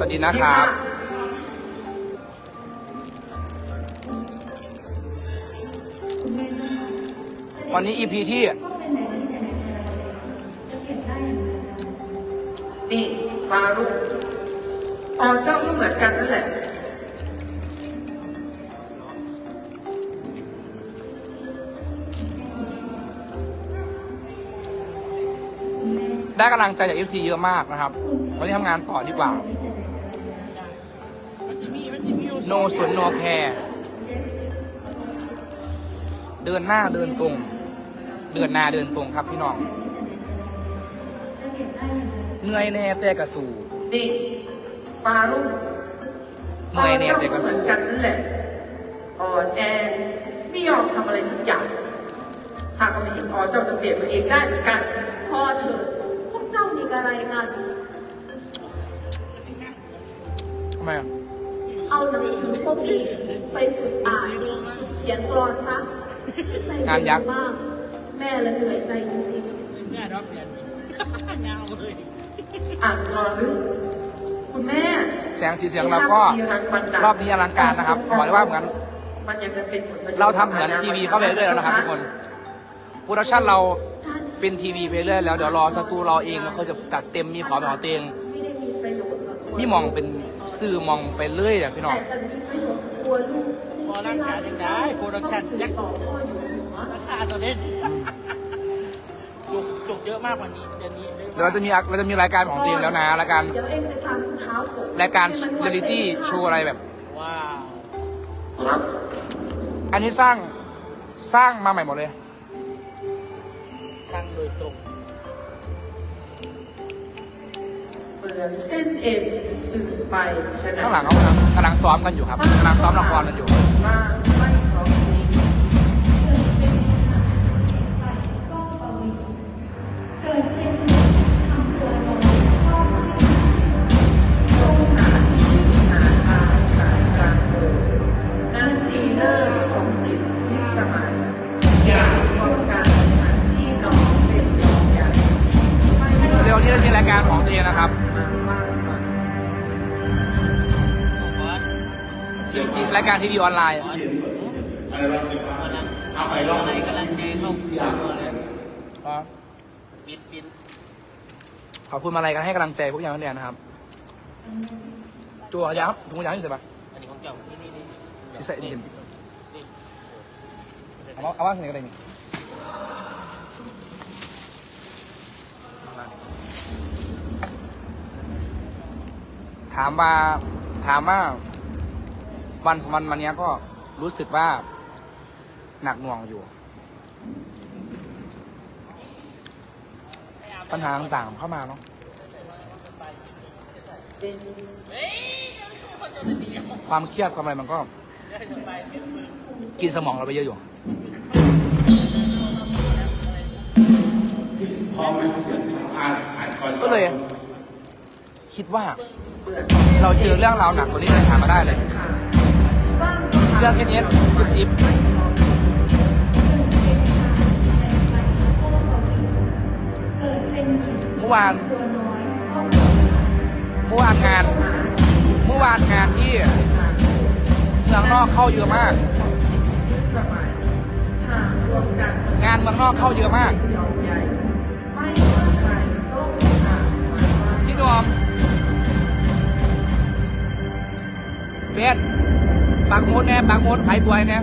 วัสดีนะครับวันนี้ EP ที่นี่ฟารุกอเจ้าก็เหมือนกันนั่นแหละ ได้กำลังใจจาก FC เยอะมากนะครับ วันนี้ทำงานต่อดีกว่า โนสวนโนแคร์เดินหน้าเดินตรง เดินหน้าเดินตรงครับพี่น้องเหนื่อยแน่แต่กระสู่นี่ฟารุกเหนื่อยแน่แต่ก็ก็เหมืสู้อนกันนั่นแหละอ่อนแอไม่ยอมทำอะไรสักอย่างหากไม่เห็นอ๋อเจ้าจะเปลี่ยนตัวเองได้เหมือนกันพ่อเถอพวกเจ้ามีอะไรกันทำไมอะ หนังสือพวกนี้ไปฝึกอ่านฝึกเขียนกรอนซะใส่งานยักษ์มากแม่ละเหนื่อยใจจริงแม่รับเปลี่ยนยาวเลยอ่านกรอนหรือคุณแม่แสงสีเสียงเราก็รอบนี้อลังการนะครับบอกเลยว่าเหมือนมันยังจะเป็นผลประโยชน์เราทำเหมือนทีวีเข้าไปเรื่อยๆแล้วนะครับทุกคนโปรดักชั่นเราๆท่านเป็นทีวีไปเรื่อยแล้วเดี๋ยวรอสตูเราเองแล้วเขาจะจัดเต็มมีของเป็นของตัวเองไม่ได้มีประโยชน์กับตัวมีมองเป็น สื่อมองไปเรื่อยอะพี่น้องแต่จะมีประโยชน์กับตัวลูกพอร่างกายยังได้โปรดักชั่นยักษ์ต่อพ่ออยู่หัวราคาตัวเล่นจุกจุกเยอะมากกว่านี้เดือนนี้เดี๋ยวเราจะมีเราจะมีรายการของตัวเองแล้วนะรายการเดี๋ยวเองไปตามเท้าผมรายการเรียลิตี้โชว์อะไรแบบว้าวครับอันนี้สร้างสร้างมาใหม่หมดเลย สร้างโดยตรงเหมือนเส้นเอ็นตื่น ไปฉะนั้นข้างหลังเขากำลังกำลังซ้อมกันอยู่ครับกำลังซ้อมละครกันอยู่ว่า ที่รายการทีวีออนไลน์ อะไรบ้างสิบห้ากำลังเอาไปลองอะไรกำลังเจเข้าตัวเลยอ๋อบินบินขอบคุณมาอะไรกันให้กำลังใจพวกยังนักเรียนนะครับจัวยับถุงยางอยู่ไหนปะอันนี้ของเจ้านี่นี่นี่ที่ใส่เห็นนี่เอาว่าเอาว่าไหนกันเลยนี่ถามว่าถามว่า วันสองวันมาเนี้ยก็รู้สึกว่าหนักหน่วงอยู่ ปัญหาต่างๆเข้ามาเนาะความเครียดความอะไรมันก็ กินสมองเราไปเยอะอยู่ก็เลย คิดว่า เราเจอเรื่องราวหนักกว่านี้เลยถามาได้เลย เรื่องแค่นี้จิ๊บจิ๊บเมื่อวานเมื่อวานงาน เมื่อวานงานที่เมืองนอกเข้าเยอะมาก งานเมืองนอกเข้าเยอะมากยองใหญ่ไม่ว่าใครมาว่าพี่ดอมเฟส ปากโมดแน่ปากโมดขายตัวแน่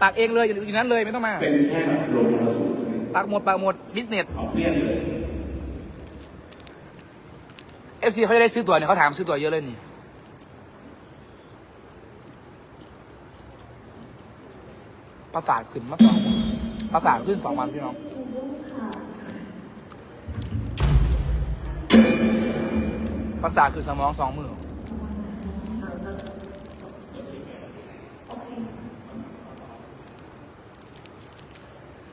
ปากเองเลยอยู่นั้นเลยไม่ต้องมา เป็นแค่แบบลมมรสุมใช่ไหมปากหมดปากหมดบิสเนสเขาเปลี่ยนเลยเอฟซีเขาจะได้ซื้อตัวเนี่ยเขาถามซื้อตัวเยอะเลยนี่ประสาทขึ้นมาสองประสาทขึ้นสองวันพี่น้องประสาทคือสมองสองมือ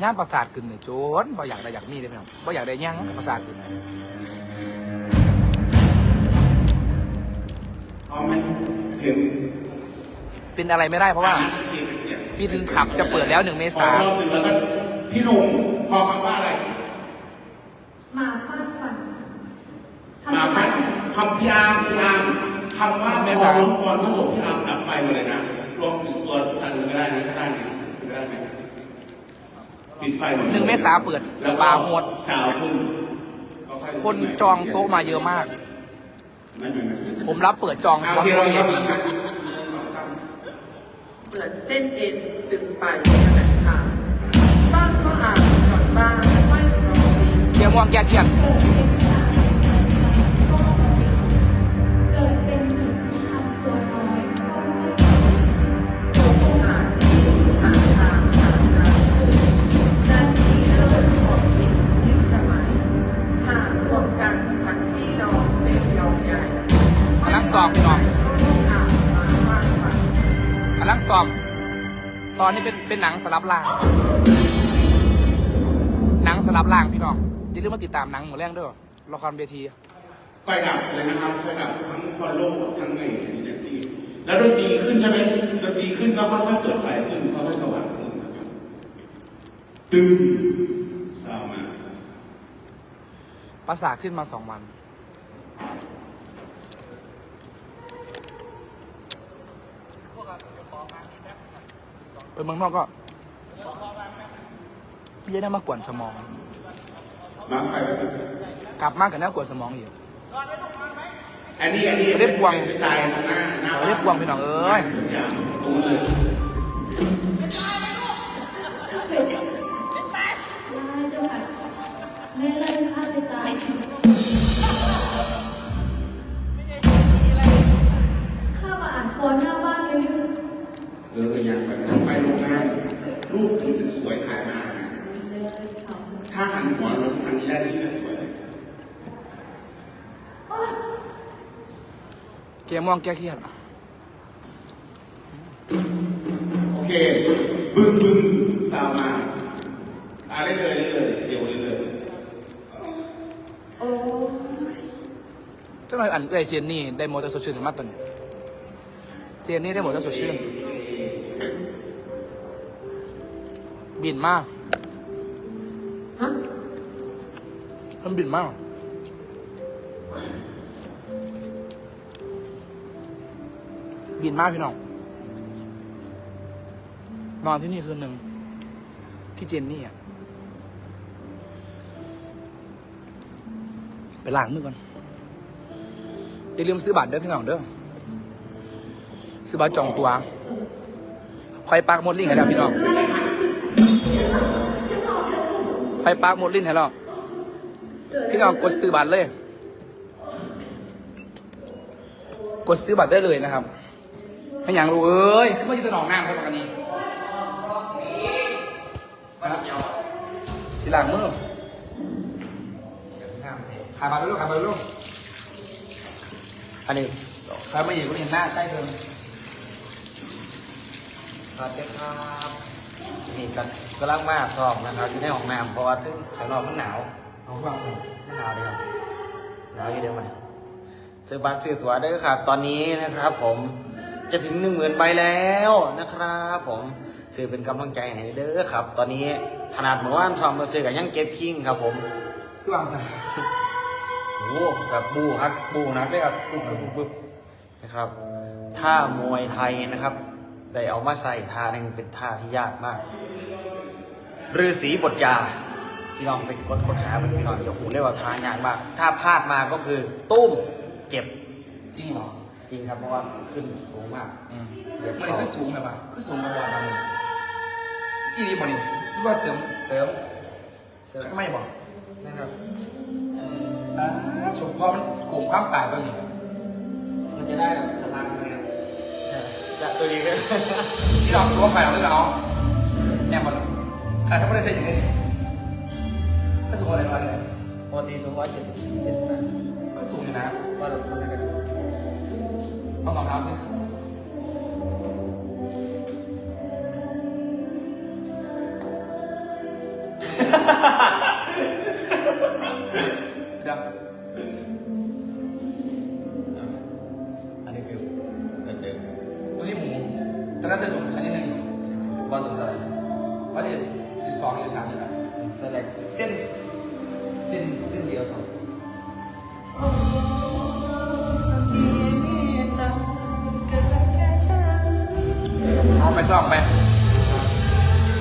ย่างประสาทขึ้นเนี่ยโจนบ่อยากได้อยากมีเลยพี่น้องบ่อยากได้ย่างประสาทขึ้นเอาไหมเห็นเป็นอะไรไม่ได้เพราะว่า ฟินขับจะเปิดแล้วหนึ่งเมพอษาเราตื่นแล้วก็พี่หนุ่มพอคำว่าอะไร มาฟาดฟันมาฟันคำพี่อาร์มพี่อาร์มคำว่าเมพษาอร้องก่อนต้องจบพี่อาร์มดับไฟมาเลยนะรวมถึงตัวสันก็ได้นะก็ได้นะก็ได้นะ ปิดไฟหมดลยหนึ่งเมษาเปิดแล้วก็บาร์โฮสสาวคุณก็อยคนจองโต๊ะมาเยอะมากไม่ไม่ไม่ผมรับเปิดจองเอาเฉโอพาะเคตัวเราเอเรางเปิดกันหนึ่งสองสามเหมือนเส้นเอ็นตึงไปขนาดขาดบ้างก็อาจกลับบ้านไม่รอดีเดี๋ยวม่วงแก้เครียด อนนี้เป็นเป็นหนังสลับล่าง หนังสลับล่างพี่น้องอย่าลืมมาติดตามหนังหมดแรงด้วยละครเวทีไฟดับเลยนะครับไฟดับทั้งฟอลโล่ทั้งในดนตรีแล้วดนตรีขึ้นใช่ไหมดนตรีขึ้นก็ค่อยๆเปิดไฟขึ้นค่อยๆสว่างขึ้นนะครับตึ้งสาวมาภาษาขึ้นมาสองวัน ไปเมืองนอกก็ไม่ได้มากวนสมอง มาไฟแบบนี้กลับมากกับน่ากวนสมองอยู่อันนี้อันนี้เรียบพวงเป็นตายตรงหน้าหน้าเรียบพวงพี่น้องเอ้ย รูปถึงถึงสวยถ่ายมานะถ้าหันหัวลงทางนี้ได้นี่จะสวยเลยเกมม่วงแก้เครียดโอเค บึ้งบึ้งสาวมาอะได้เลยได้เลยเดี๋ยวได้เลยโอ้เจ้าหน่อยอันเอ้ยเจนนี่ได้โมเตอร์สดชื่นมากตัวนี้เจนนี่ได้โมเตอร์สดชื่น บินมากฮะมันบินมาก บินมากพี่น้อง นอนที่นี่คืนหนึ่งพี่เจนนี่อะ ไปล้างมือก่อน อย่าลืมซื้อบัตรเด้อพี่น้องเด้อ ซื้อบัตรจองตัวคอยปักมดลิงให้แล้วพี่น้อง คอยปักหมดลิงก์ให้แล้วพี่น้องกดซื้อบัตรเลย กดซื้อบัตรได้เลยนะครับไม่อย่างรู้เอ้ยขึ้นมาอยู่ตัวหนองน้ำครับกันนี้สิหลังมือขายบัตรลูกขายบัตรลูกอันนี้ใครไม่เห็นก็เห็นหน้าใกล้เกินสวัสดีครับ นี่กันกำลังมาสอบนะครับอยู่ในห้องน้ำเพราะว่าถึงข้างนอกมันหนาวเอาฟังไม่หนาวเลยครับหนาวอยู่เดียวมันซื้อบัตรซื้อตั๋วได้ครับตอนนี้นะครับ ผมจะถึงหนึ่งหมื่นใบแล้วนะครับ ผมซื้อเป็นกำลังใจให้เด้อครับ ตอนนี้ขนาดเมื่อวานซอมมาซื้อกับยังเก็บคิงครับ ผมคือวางสาโอ้โหแบบบูฮักบูนักเลยครับปุ๊บปุ๊บปุ๊บนะครับท่ามวยไทยนะครับ ได้เอามาใส่ท่าหนึ่งเป็นท่าที่ยากมากฤาษีบทยาพี่น้องเป็นคนค้นหาเป็นพี่น้องจะหูได้ว่าท่ายากมาก ถ้าพลาดมาก็คือ ตุ้มเจ็บจริงเหรอจริงครับเพราะว่าขึ้นสูงมากอืมเดี๋ยวมันคือสูงแบบว่าคือสูงกว่าบอลบางเลยอีนี่บอกนี่รู้ว่าเสริมเสริมเสริมไม่บอกนะครับอ่าสมพอมันโกงความตายตัวนี้มันจะได้ จากตัวนี้ก็ที่เราสูงไปเราได้แล้วแน่บอลขนาดถ้าไม่ได้ใช้อย่างนี้ก็สูงอะไรมาเลยปกติสูงร้อยเจ็ดสิบสี่เจ็ดสิบห้าก็สูงอยู่นะว่าเราคนนั้นก็เอาสองเท้าสิเดี๋ย ก็จะส่งชนิดหนึ่งบอลสูงเท่าไหร่ว่าจะสิบสองหรือสามอยู่แล้วนั่นแหละเส้นเส้นเส้นเดียวสองเอาไปซ่อมไป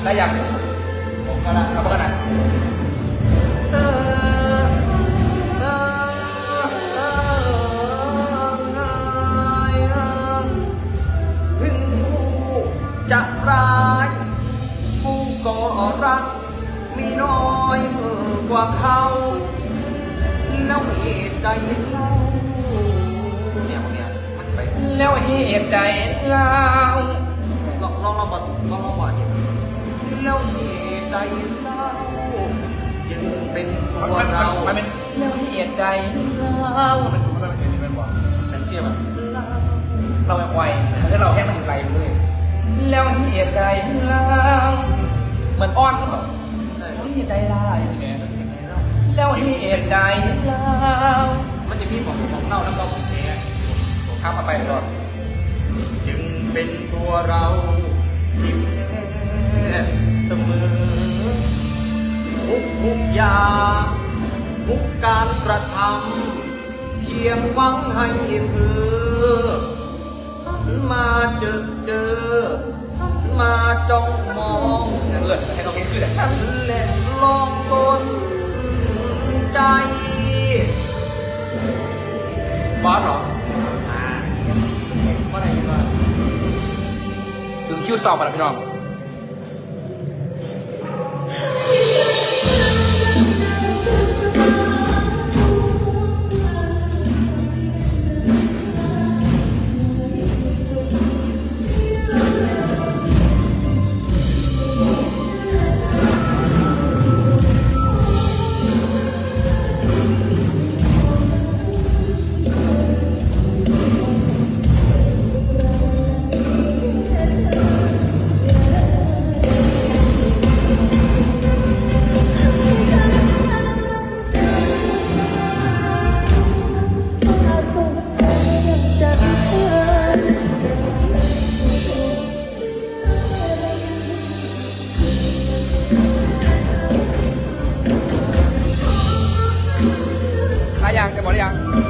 ได้ยังผมก็ได้เอบไปก็ไเหตุใดเล่าเนี่ยพวกเนี่ยมันจะไปแล้วเหตุใดเล่าลองลองลองบอลลองลองบอลเนี่ยแล้วเหตุใดเล่าจึงเป็นตัมันวมันเรามันเป็นแล้วเหตุใดเล่ามันมันเป็นมันเป็นบอกเป็นเทียบอะเราไม่ควายถ้าเราแค่มันอยู่ไกลไปเลยแล้วเหตุใดเล่าเหมือนอ้อนก็แบบเหตุใดล่ะอะไรสิแม่ แล้วเหตุใดเล่ามันจะพี่บอกของเราแล้วก็ผมแพ้ข้ามมาไปก่อนจึงเป็นตัวเราที่แพ้เสมอทุกทุกๆอย่างทุกการกระทำเพียงหวังให้เธอหันมาเจอเจอหันมาจ้องมองเลิศให้เราเห็นคือแต่ฉันและลองสน ใจ บอสเหรอว่าไหนว่าถึงคิวสอบกันแล้วพี่น้อง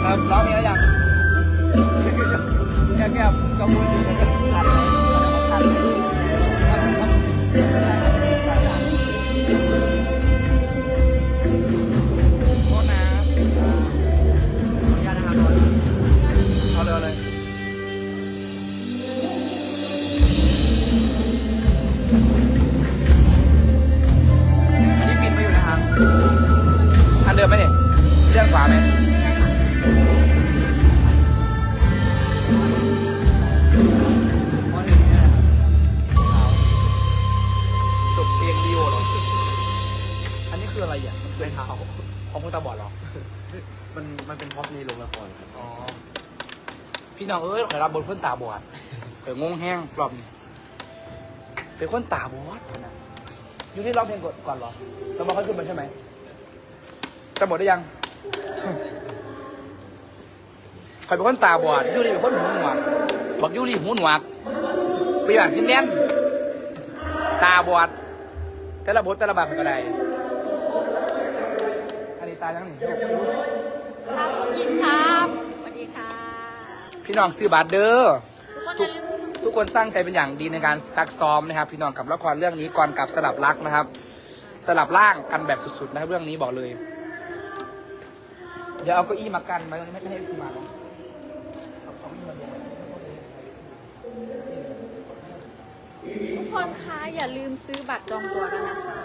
ครับร้องเพลงได้ยังแค่แค่ก็พูดอยู่กันขาดขาดโทษนะเอาเลยเอาเลยอันนี้ปิดไม่อยู่นะครับอันเดิมไหมเนี่ยเรื่องขวาไหม น้องเอ้ยขอรับบทคนตาบอดเอองงแห้งรอบนี้เป็นคนตาบอดนะอยู่ที่ร้องเพลงก่อนก่อนเหรอเรามาค่อยขึ้นมาใช่ไหมจะหมดได้ยังคอยเป็นคนตาบอดยูรีเป็นคนหูหนวกบอกยูรีหูหนวกไปอย่างฟินแลนด์ตาบอด แต่ละบทแต่ละบาทเป็นกระไดอันนี้ตายังนี่ครับยินครับ พี่น้องซื้อบัตรเด้อทุกคนอย่าลืมทุกคนตั้งใจเป็นอย่างดีในการซักซ้อมนะครับ พี่น้องกับละครเรื่องนี้ก่อนกับสลับรักนะครับ สลับร่างกันแบบสุดๆนะครับเรื่องนี้บอกเลย เดี๋ยวเอาเก้าอี้มากันไว้ตรงนี้ไม่ให้พี่มาหรอกเอาเก้าอี้มาเรียงไว้ทุกคนคะอย่าลืมซื้อบัตรจองตั๋วกันนะคะ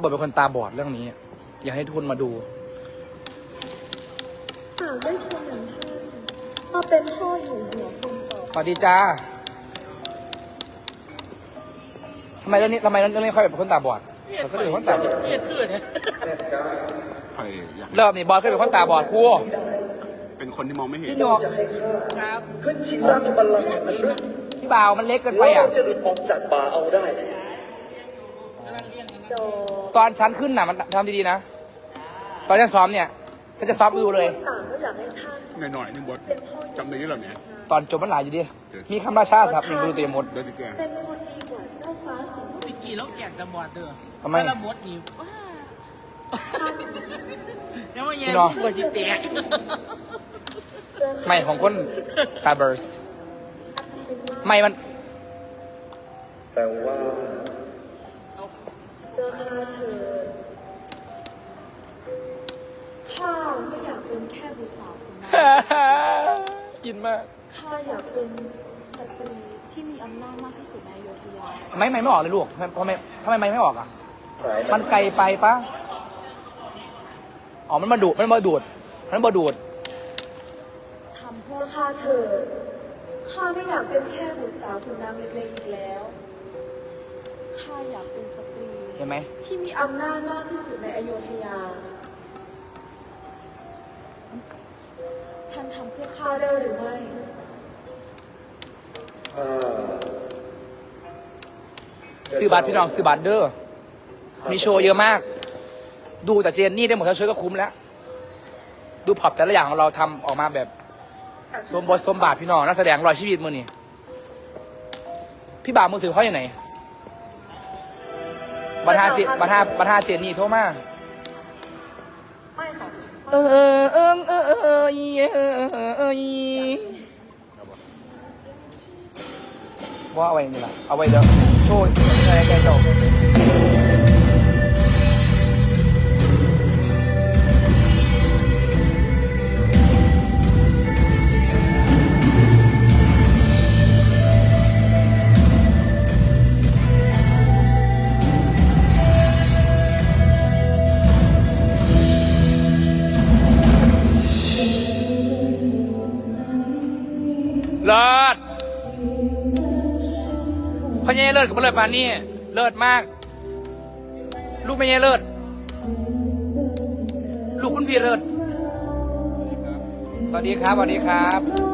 บบทเป็นคนตาบอดเรื่องนี้ อยากให้ทุกคนมาดู หากได้คนอย่างท่านมาเป็นพ่ออยู่หัวคนต่อสวัสดีจ้าทำไมเรื่องนี้ทำไมเรื่องนี้ค่อยเป็นคนตาบอดเราก็เป็นคนตาบอดเครียดขึ้นเนี่ยใครอยากเริ่มนี่บอลเคยเป็นคนตาบอดครูเป็นคนที่มองไม่เห็นพี่หนวกครับขึ้นชิงราชบัลลังก์แห่งนั้นพี่บ่าวมันเล็กเกินไปอะจะหลุดออกจากป่าเอาได้ ตอนชั้นขึ้นน่ะมันทำดีๆนะ ตอนจะซ้อมเนี่ยถ้าจะซ้อมดูเลย ต่างก็อยากให้ท่านหน่อยๆนึงบดจำได้ยังหรอเนี่ยตอนจบมันหลายอยู่ดิ มีคำราชาศัพท์หนึ่งบรูเตยมดเดี๋ยวจะแกเป็นคนดีกว่าเจ้าฟ้าสิงห์พี่กีนี่แล้วแกะตะบอดเด้อทำไมแต่ละบดนี่ว้าแล้วมาแย่พี่น้องกว่าจิแตกไม่ของคนตาเบิร์สไม่มันแต่ว่า เลือกข้าเธอข้าไม่อยากเป็นแค่บุตรสาวคนนั้นกินมาก ข้าอยากเป็นสตรีที่มีอำนาจมากที่สุดในอโยธยาไม่ไม่ไม่ออกเลยลูกทำไมทำไมทำไมไม่ไม่ออกอะสายมันไกลไปปะอ๋อ มันมาดูด มันมาดูด มันมาดูดทำเพื่อข้าเธอข้าไม่อยากเป็นแค่บุตรสาวคนนั้นเล็กๆอีกแล้ว ข้าอยากเป็นสตรี เห็นไหมที่มีอำนาจมากที่สุดในอโยธยา ท่านทำเพื่อข้าได้หรือไม่อ่าซื้อบัตรพี่น้องซื้อบัตรเด้อ มีโชว์เยอะมาก ดูแต่เจนนี่ได้หมดทั้งชุดก็คุ้มแล้ว ดูพร็อปแต่ละอย่างของเราทำออกมาแบบสมบทสมบาทพี่น้องนักแสดงรอยชีวิตมือนี่พี่บ่าวมือถือเขาอย่างไหน บัตรหาเจบัตรหาบัตรหาเจนนี่โทรมาไม่ค่ะเออเออเออเออเออเออเออเออเออว่าเอาไว้นี่ล่ะเอาไว้เดี๋ยวโชว์อะไรแกเจ้า เย่เลิศกับเลิศปานนี่เลิศมาก ลูกไม่ใช่เลิศลูกคุณพี่เลิศสวัสดีครับสวัสดีครับ